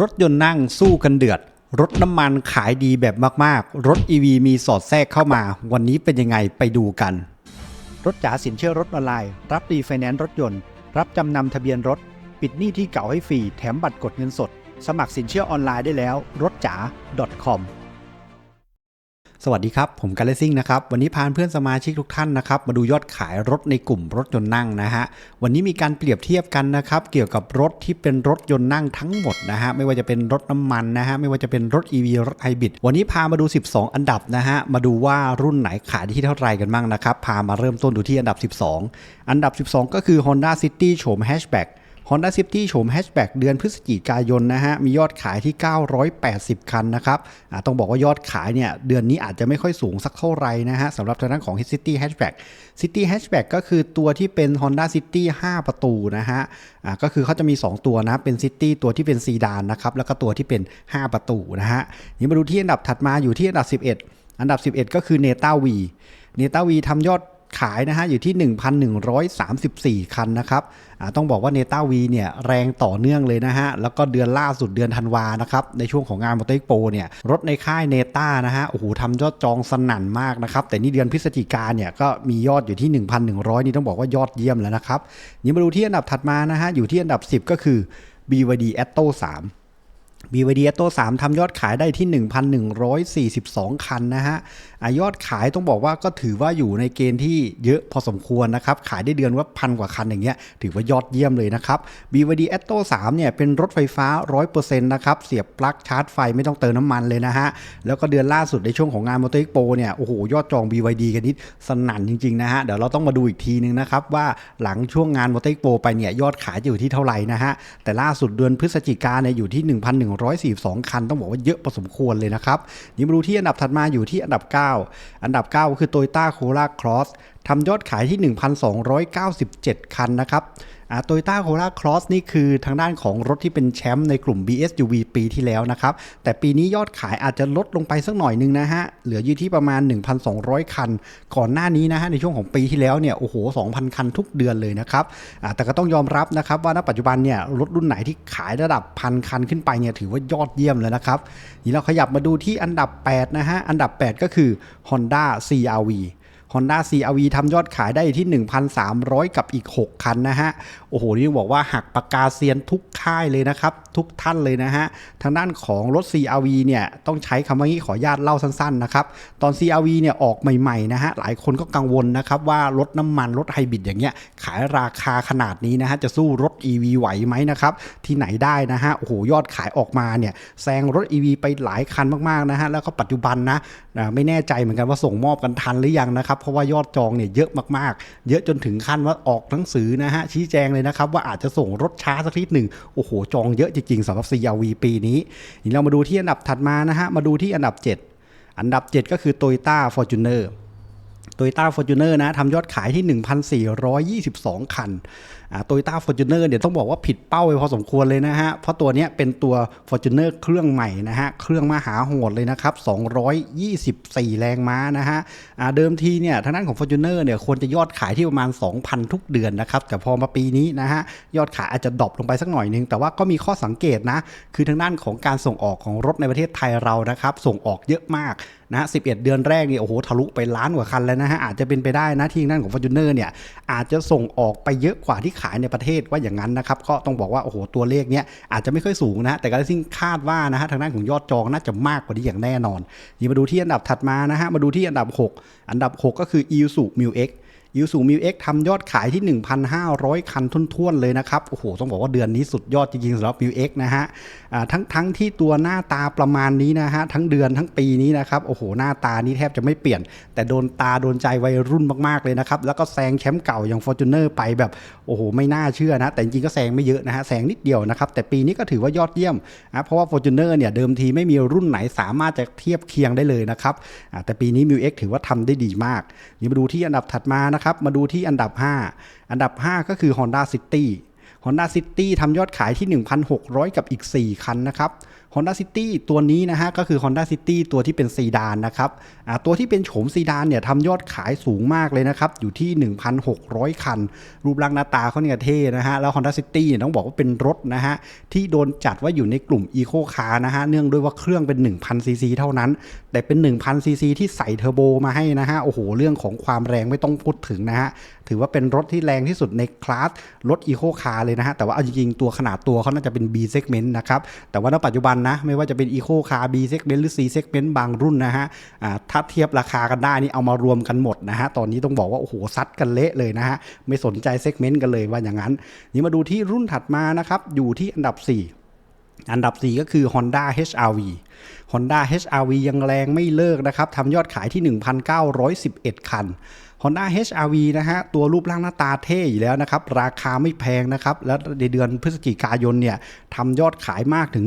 รถยนต์นั่งสู้กันเดือด รถน้ำมันขายดีแบบมากๆ รถ EV มีสอดแทรกเข้ามา วันนี้เป็นยังไงไปดูกัน รถจ๋าสินเชื่อรถออนไลน์ รับรีไฟแนนซ์รถยนต์ รับจำนำทะเบียนรถ ปิดหนี้ที่เก่าให้ฟรี แถมบัตรกดเงินสด สมัครสินเชื่อออนไลน์ได้แล้ว รถจ๋า .com สวัสดีครับ ผมกันเลซิ่งนะครับ วันนี้พาเพื่อนสมาชิกทุกท่านนะครับ มาดูยอดขายรถในกลุ่มรถยนต์นั่งนะฮะ วันนี้มีการเปรียบเทียบกันนะครับ เกี่ยวกับรถที่เป็นรถยนต์นั่งทั้งหมดนะฮะ ไม่ว่าจะเป็นรถน้ำมันนะฮะ ไม่ว่าจะเป็นรถ EV รถไฮบริด วันนี้พามาดู 12 อันดับนะฮะ มาดูว่ารุ่นไหนขายที่เท่าไหร่กันบ้างนะครับ พามาเริ่มต้นดูที่อันดับ 12 อันดับ 12 ก็คือ Honda City โฉม Hatchback Honda City โฉม Hatchback เดือนพฤศจิกายนนะฮะ มียอดขายที่ 980 คันนะครับต้องบอกว่ายอดขายเนี่ย เดือนนี้อาจจะไม่ค่อยสูงสักเท่าไหร่นะฮะสำหรับทางด้านของ City Hatchback City Hatchback ก็คือตัวที่เป็น Honda City 5 ประตูนะฮะก็คือเขาจะมี 2 ตัวนะ เป็น City ตัวที่เป็นซีดานนะครับ แล้วก็ตัวที่เป็น 5 ประตูนะฮะ นี่มาดูที่อันดับถัดมาอยู่ที่อันดับ 11 อันดับ 11 ก็คือ Neta V Neta V ทำยอด ขายนะฮะอยู่ที่ 1,134 คันนะครับต้องบอกว่าเนต้าวีเนี่ยแรงต่อเนื่องเลยนะฮะ แล้วก็เดือนล่าสุดเดือนธันวานะครับ ในช่วงของงานมอเตอร์โปเนี่ย รถในค่ายเนต้านะฮะ โอ้โหทำยอดจองสนั่นมากนะครับ แต่นี่เดือนพฤศจิกาเนี่ย ก็มียอดอยู่ที่ 1,100 นี่ต้องบอกว่ายอดเยี่ยมแล้วนะครับนี่มาดูที่อันดับถัดมานะฮะ อยู่ที่อันดับ 10 ก็คือ BYD Atto 3 BYD Atto 3ทำยอดขายได้ที่ 1,142 คันนะฮะอะยอดขายต้องบอกว่าก็ถือว่าอยู่ในเกณฑ์ที่เยอะพอสมควรนะครับ ขายได้เดือนว่าพันกว่าคันอย่างเงี้ย ถือว่ายอดเยี่ยมเลยนะครับ BYD Atto 3เนี่ยเป็นรถไฟฟ้า 100%นะครับ เสียบปลั๊กชาร์จไฟไม่ต้องเติมน้ำมันเลยนะฮะ แล้วก็เดือนล่าสุดในช่วงของงานมอเตอร์ Expo เนี่ย โอ้โห ยอดจอง BYD กันนิดสนั่นจริง ๆ นะฮะ เดี๋ยวเราต้องมาดูอีกทีนึงนะครับว่าหลังช่วงงานมอเตอร์ Expo ไปเนี่ยยอดขายจะอยู่ที่เท่าไหร่นะฮะ แต่ล่าสุดเดือนพฤศจิกาเนี่ยอยู่ที่142 คัน ต้องบอกว่าเยอะพอสมควรเลยนะครับนี่มาดูที่อันดับถัดมาอยู่ที่อันดับ 9 อันดับ 9 ก็คือ Toyota Corolla Cross ทำยอดขายที่ 1,297 คันนะครับ โตโยต้าโคราครอสนี่คือทางด้านของรถที่เป็นแชมป์ในกลุ่ม BSUV ปีที่แล้วนะครับ แต่ปีนี้ยอดขายอาจจะลดลงไปสักหน่อยนึงนะฮะ เหลืออยู่ที่ประมาณ 1,200 คัน ก่อนหน้านี้นะฮะในช่วงของปีที่แล้วเนี่ยโอ้โห 2,000 คันทุกเดือนเลยนะครับแต่ก็ต้องยอมรับนะครับว่าณปัจจุบันเนี่ยรถรุ่นไหนที่ขายระดับพันคันขึ้นไปเนี่ยถือว่ายอดเยี่ยมเลยนะครับนี่เราขยับมาดูที่อันดับ 8 นะฮะอันดับ 8 ก็คือ Honda CRV Honda CRV ทำยอดขายได้ที่ 1,300 กับอีก 6 คันนะฮะ โอ้โห นี่บอกว่าหักปากกาเซียนทุกค่ายเลยนะครับ ทุกท่านเลยนะฮะ ทางด้านของรถ CRV เนี่ย ต้องใช้คำว่างี้ขออนุญาตเล่าสั้นๆนะครับ ตอน CRV เนี่ยออกใหม่ๆนะฮะ หลายคนก็กังวลนะครับว่ารถน้ำมันรถไฮบริดอย่างเงี้ยขายราคาขนาดนี้นะฮะจะสู้รถ EV ไหวไหมนะครับ ที่ไหนได้นะฮะ โอ้โห ยอดขายออกมาเนี่ยแซงรถ EV ไปหลายคันมากๆนะฮะ แล้วก็ปัจจุบันนะ ไม่แน่ใจเหมือนกันว่าส่งมอบกันทันหรือยังนะครับเพราะว่ายอดจองเนี่ยเยอะมากๆ เยอะจนถึงขั้นว่าออกหนังสือนะฮะชี้แจงเลยนะครับว่าอาจจะส่งรถช้าสักนิดหนึ่งโอ้โหจองเยอะจริงๆสำหรับ CRV ปีนี้นี่เรามาดูที่อันดับถัดมานะฮะมาดูที่อันดับ 7 อันดับ 7 ก็คือ Toyota Fortuner โตโยต้าฟอร์จูเนอร์นะทำยอดขายที่ 1,422 คันโตโยต้าฟอร์จูเนอร์เดี๋ยวต้องบอกว่าผิดเป้าไปพอสมควรเลยนะฮะ เพราะตัวนี้เป็นตัว f o r t u n e r เครื่องใหม่นะฮะ เครื่องมหาโหดเลยนะครับ 224 แรงม้านะฮะเดิมทีเนี่ยทางด้านของ f o r t u n e r เนี่ยควรจะยอดขายที่ประมาณ 2,000 ทุกเดือนนะครับ แต่พอมาปีนี้นะฮะ ยอดขายอาจจะดรอปลงไปสักหน่อยนึง แต่ว่าก็มีข้อสังเกตนะ คือทางด้านของการส่งออกของรถในประเทศไทยเรานะครับ ส่งออกเยอะมากนะ11 เดือนแรกนี่โอ้โหทะลุไปล้านกว่าคันแล้วนะฮะอาจจะเป็นไปได้นะที่นั่นของ f o r t u n e r เนี่ยอาจจะส่งออกไปเยอะกว่าที่ขายในประเทศว่าอย่างนั้นนะครับ ก็ต้องบอกว่าโอ้โหตัวเลขเนี้ยอาจจะไม่ค่อยสูงนะแต่ก็ซิ่งคาดว่านะฮะทางด้านของยอดจองน่าจะมากกว่านี้อย่างแน่นอนนี่มาดูที่อันดับถัดมานะฮะมาดูที่อันดับ 6 อันดับ 6 ก็คือ i s u m i l X ยูสูมิวเอ็กทำยอดขายที่ 1,500 คันทุ่นๆเลยนะครับ โอ้โห ต้องบอกว่าเดือนนี้สุดยอดจริงๆสำหรับมิวเอ็กนะฮะทั้งทั้งที่ตัวหน้าตาประมาณนี้นะฮะ ทั้งเดือนทั้งปีนี้นะครับ โอ้โห หน้าตานี้แทบจะไม่เปลี่ยน แต่โดนตาโดนใจวัยรุ่นมากๆเลยนะครับ แล้วก็แซงแชมป์เก่าอย่าง f o r t u n e r ไปแบบ โอ้โห ไม่น่าเชื่อนะ แต่จริงก็แซงไม่เยอะนะฮะ แซงนิดเดียวนะครับ แต่ปีนี้ก็ถือว่ายอดเยี่ยมนะเพราะว่า f o r t u n e r เนี่ยเดิมทีไม่มีรุ่นไหนสามารถจะเทียบเคียงได้เลยนะครับแต่ปีนี้ m ิวเอ็กถือว่าทำได้ดีมากนี่มาดูที่อันดับถัดมานะครับครับ มาดูที่อันดับ 5 อันดับ 5 ก็คือ Honda City Honda City ทำยอดขายที่ 1,600 กับอีก 4 คันนะครับ Honda City ตัวนี้นะฮะก็คือ Honda City ตัวที่เป็นซีดานนะครับตัวที่เป็นโฉมซีดานเนี่ยทำยอดขายสูงมากเลยนะครับ อยู่ที่ 1,600 คัน รูปร่างหน้าตาเขาเนี่ยเท่นะฮะ แล้ว Honda City เนี่ยต้องบอกว่าเป็นรถนะฮะ ที่โดนจัดว่าอยู่ในกลุ่ม Eco Car นะฮะ เนื่องด้วยว่าเครื่องเป็น 1,000 ซีซีเท่านั้น แต่เป็น 1,000 ซีซีที่ใส่เทอร์โบมาให้นะฮะ โอ้โห เรื่องของความแรงไม่ต้องพูดถึงนะฮะ ถือว่าเป็นรถที่แรงที่สุดในคลาสรถ Eco Car เลยนะฮะ แต่ว่าเอาจริงๆตัวขนาดตัวเขาน่าจะเป็น B segment นะครับ แต่ว่าณปัจจุบันนะ ไม่ว่าจะเป็น Eco Car B segment หรือ C segment บางรุ่นนะฮะอ่าถ้าเทียบราคากันได้นี่เอามารวมกันหมดนะฮะตอนนี้ต้องบอกว่า โอ้โห ซัดกันเละเลยนะฮะไม่สนใจ segment กันเลยว่าอย่างนั้น นี่มาดูที่รุ่นถัดมานะครับ อยู่ที่อันดับ 4อันดับ 4 ก็คือ Honda HRV Honda HRV ยังแรงไม่เลิกนะครับทำยอดขายที่ 1,911 คัน Honda HRV นะฮะตัวรูปร่างหน้าตาเท่อยู่แล้วนะครับ ราคาไม่แพงนะครับ แล้วในเดือนพฤศจิกายนเนี่ยทำยอดขายมากถึง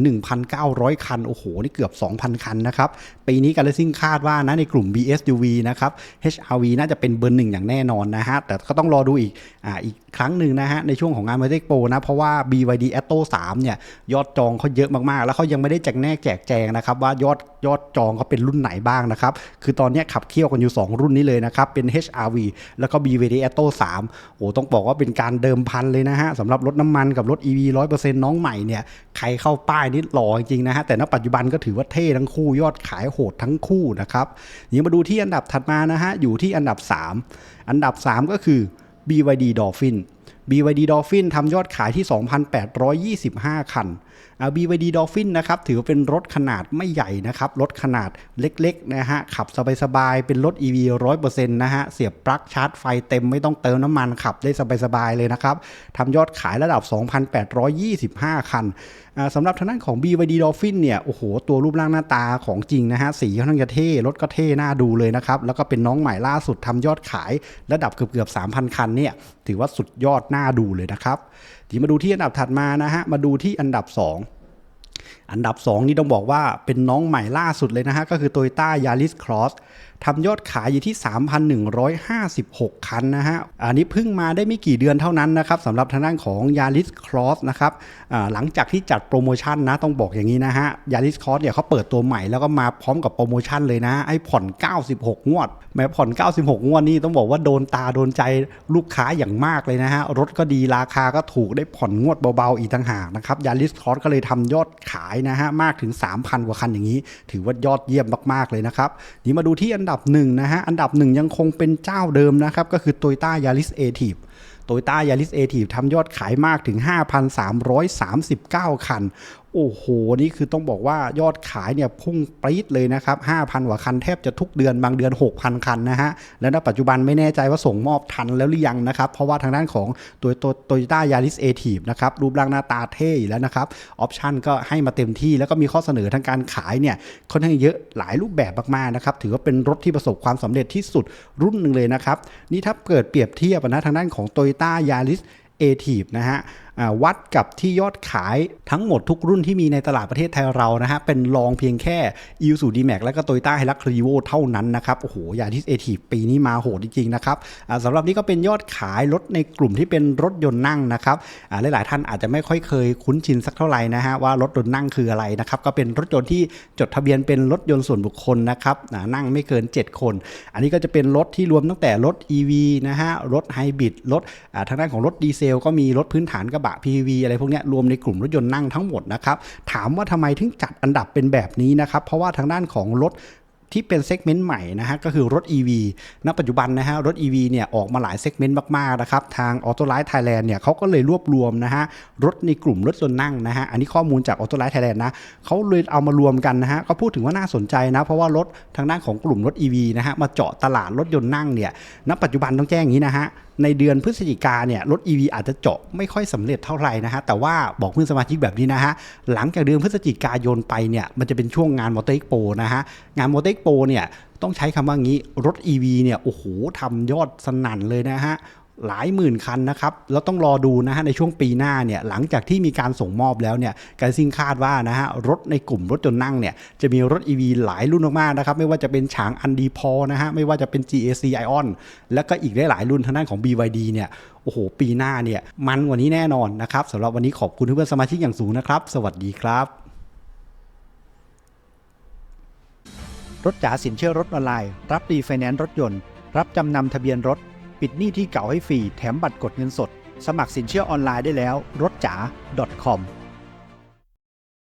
1,900 คัน โอ้โห นี่เกือบ 2,000 คันนะครับ ปีนี้การเลซิ่งคาดว่านะในกลุ่ม BSUV นะครับ HRV น่าจะเป็นเบอร์หนึ่งอย่างแน่นอนนะฮะ แต่ก็ต้องรอดูอีกอ่าอีกครั้งหนึ่งนะฮะ ในช่วงของงานม r เ e กโปนะ เพราะว่า BYD Atto 3 เนี่ย ยอดจองเขาเยอะมากๆ แล้วเขายังไม่ได้แจกแนกแจกแจงนะครับ ว่ายอดยอดจองเขาเป็นรุ่นไหนบ้างนะครับ คือตอนนี้ขับเคี่ยวกันอยู่ 2 รุ่นนี้เลยนะครับ เป็น RV แล้วก็ BYD Atto 3โอ้ต้องบอกว่าเป็นการเดิมพันเลยนะฮะสำหรับรถน้ำมันกับรถ EV 100%น้องใหม่เนี่ยใครเข้าป้ายนี่หล่อจริงๆนะฮะแต่ณปัจจุบันก็ถือว่าเท่ทั้งคู่ยอดขายโหดทั้งคู่นะครับนี่มาดูที่อันดับถัดมานะฮะอยู่ที่อันดับ 3 อันดับ 3 ก็คือ BYD Dolphin BYD Dolphin ทำยอดขายที่ 2,825 คัน BYD Dolphin นะครับถือว่าเป็นรถขนาดไม่ใหญ่นะครับรถขนาดเล็กๆนะฮะขับสบายๆเป็นรถ EV 100%นะฮะเสียบปลั๊กชาร์จไฟเต็มไม่ต้องเติมน้ำมันขับได้สบายๆเลยนะครับทำยอดขายระดับ 2,825 คันสำหรับทางด้านของ BYD Dolphin เนี่ยโอ้โหตัวรูปร่างหน้าตาของจริงนะฮะสีค่อนข้างจะเท่รถก็เท่น่าดูเลยนะครับแล้วก็เป็นน้องใหม่ล่าสุดทำยอดขายระดับเกือบๆ3,000 คันเนี่ยถือว่าสุดยอดน่าดูเลยนะครับทีมาดูที่อันดับถัดมานะฮะมาดูที่อันดับ 2 all อันดับ 2 นี่ต้องบอกว่าเป็นน้องใหม่ล่าสุดเลยนะฮะ ก็คือ Toyota Yaris Cross ทำยอดขายอยู่ที่ 3,156 คันนะฮะ อันนี้เพิ่งมาได้ไม่กี่เดือนเท่านั้นนะครับสำหรับทางด้านของ Yaris Cross นะครับหลังจากที่จัดโปรโมชั่นนะ ต้องบอกอย่างนี้นะฮะ Yaris Cross เนี่ยเขาเปิดตัวใหม่แล้วก็มาพร้อมกับโปรโมชั่นเลยนะให้ผ่อน 96 งวด แม้ผ่อน 96 งวดนี่ต้องบอกว่าโดนตาโดนใจลูกค้าอย่างมากเลยนะฮะ รถก็ดีราคาก็ถูกได้ผ่อนงวดเบาๆอีกต่างหากนะครับ Yaris Cross ก็เลยทำยอดขายนะฮะมากถึง 3,000 กว่าคันอย่างนี้ ถือว่ายอดเยี่ยมมากๆเลยนะครับนี่มาดูที่อันดับหนึ่งนะฮะอันดับหนึ่งยังคงเป็นเจ้าเดิมนะครับก็คือ Toyota Yaris a t i v โตโยต้ายาริสเอทีฟทำยอดขายมากถึง 5,339 คันโอ้โห นี่คือต้องบอกว่ายอดขายเนี่ยพุ่งปรี๊ดเลยนะครับ 5,000 กว่าคันแทบจะทุกเดือนบางเดือน 6,000 คันนะฮะ แล้วณปัจจุบันไม่แน่ใจว่าส่งมอบทันแล้วหรือยังนะครับ เพราะว่าทางด้านของตัวโตโยต้ายาริสเอทีฟนะครับ รูปร่างหน้าตาเท่แล้วนะครับ ออปชันก็ให้มาเต็มที่แล้วก็มีข้อเสนอทางการขายเนี่ยค่อนข้างเยอะหลายรูปแบบมากๆนะครับ ถือว่าเป็นรถที่ประสบความสำเร็จที่สุดรุ่นหนึ่งเลยนะครับ นี่ถ้าเกิดเปรียบเทียบนะทางด้านของ Toyota Yaris a t i v นะฮะ วัดกับที่ยอดขายทั้งหมดทุกรุ่นที่มีในตลาดประเทศไทยเรานะฮะ เป็นรองเพียงแค่ i s u d m a x และก็ Toyota h i l u x r e v o เท่านั้นนะครับ โอ้โห ยาทิสเอทีปีนี้มาโหดจริงๆนะครับสำหรับนี้ก็เป็นยอดขายรถในกลุ่มที่เป็นรถยนต์นั่งนะครับหลายๆท่านอาจจะไม่ค่อยเคยคุ้นชินสักเท่าไหร่นะฮะว่ารถยนต์นั่งคืออะไรนะครับก็เป็นรถยนต์ที่จดทะเบียนเป็นรถยนต์ส่วนบุคคลนะครับนั่งไม่เกิน 7 คน อันนี้ก็จะเป็นรถที่รวมตั้งแต่รถ EV นะฮะรถไฮบริดรถทางด้านของรถดีเซลก็มีรถพื้นฐานกระบะ PV อะไรพวกนี้รวมในกลุ่มรถยนต์นั่งทั้งหมดนะครับ ถามว่าทำไมถึงจัดอันดับเป็นแบบนี้นะครับ เพราะว่าทางด้านของรถที่เป็นเซกเมนต์ใหม่นะฮะก็คือรถ EV ณ ปัจจุบันนะฮะรถ EV เนี่ยออกมาหลายเซกเมนต์มากๆนะครับทาง Auto Light Thailand เนี่ยเขาก็เลยรวบรวมนะฮะรถในกลุ่มรถยนต์นั่งนะฮะอันนี้ข้อมูลจาก Auto Light Thailand นะเขาเลยเอามารวมกันนะฮะก็พูดถึงว่าน่าสนใจนะ เพราะว่ารถทางด้านของกลุ่มรถ EV นะฮะมาเจาะตลาดรถยนต์นั่งเนี่ยณปัจจุบันต้องแจ้งอย่างนี้นะฮะ ในเดือนพฤศจิกาเนี่ยรถ EV อาจจะเจาะไม่ค่อยสำเร็จเท่าไหร่นะฮะแต่ว่าบอกเพื่อนสมาชิกแบบนี้นะฮะหลังจากเดือนพฤศจิกายนไปเนี่ยมันจะเป็นช่วงงานมอเตอร์โปนะฮะงานมอเตอร์โปเนี่ยต้องใช้คำว่างี้รถ EV เนี่ยโอ้โหทำยอดสนั่นเลยนะฮะ หลายหมื่นคันนะครับ แล้วต้องรอดูนะฮะในช่วงปีหน้าเนี่ยหลังจากที่มีการส่งมอบแล้วเนี่ยการซิงคาดว่านะฮะรถในกลุ่มรถจนนั่งเนี่ยจะมีรถ EV หลายรุ่นมากๆนะครับไม่ว่าจะเป็นฉางอันดีพอนะฮะไม่ว่าจะเป็น GAC Ion แล้วก็อีกหลายรุ่นทางด้านของ BYD เนี่ยโอ้โห ปีหน้าเนี่ยมันกว่านี้แน่นอนนะครับสำหรับวันนี้ขอบคุณเพื่อนสมาชิกอย่างสูงนะครับ สวัสดีครับรถจ๋าสินเชื่อรถออนไลน์ รับรีไฟแนนซ์รถยนต์ รับจำนำทะเบียนรถ ปิดหนี้ที่เก่าให้ฟรีแถมบัตรกดเงินสด สมัครสินเชื่อออนไลน์ได้แล้วรถจ๋า .com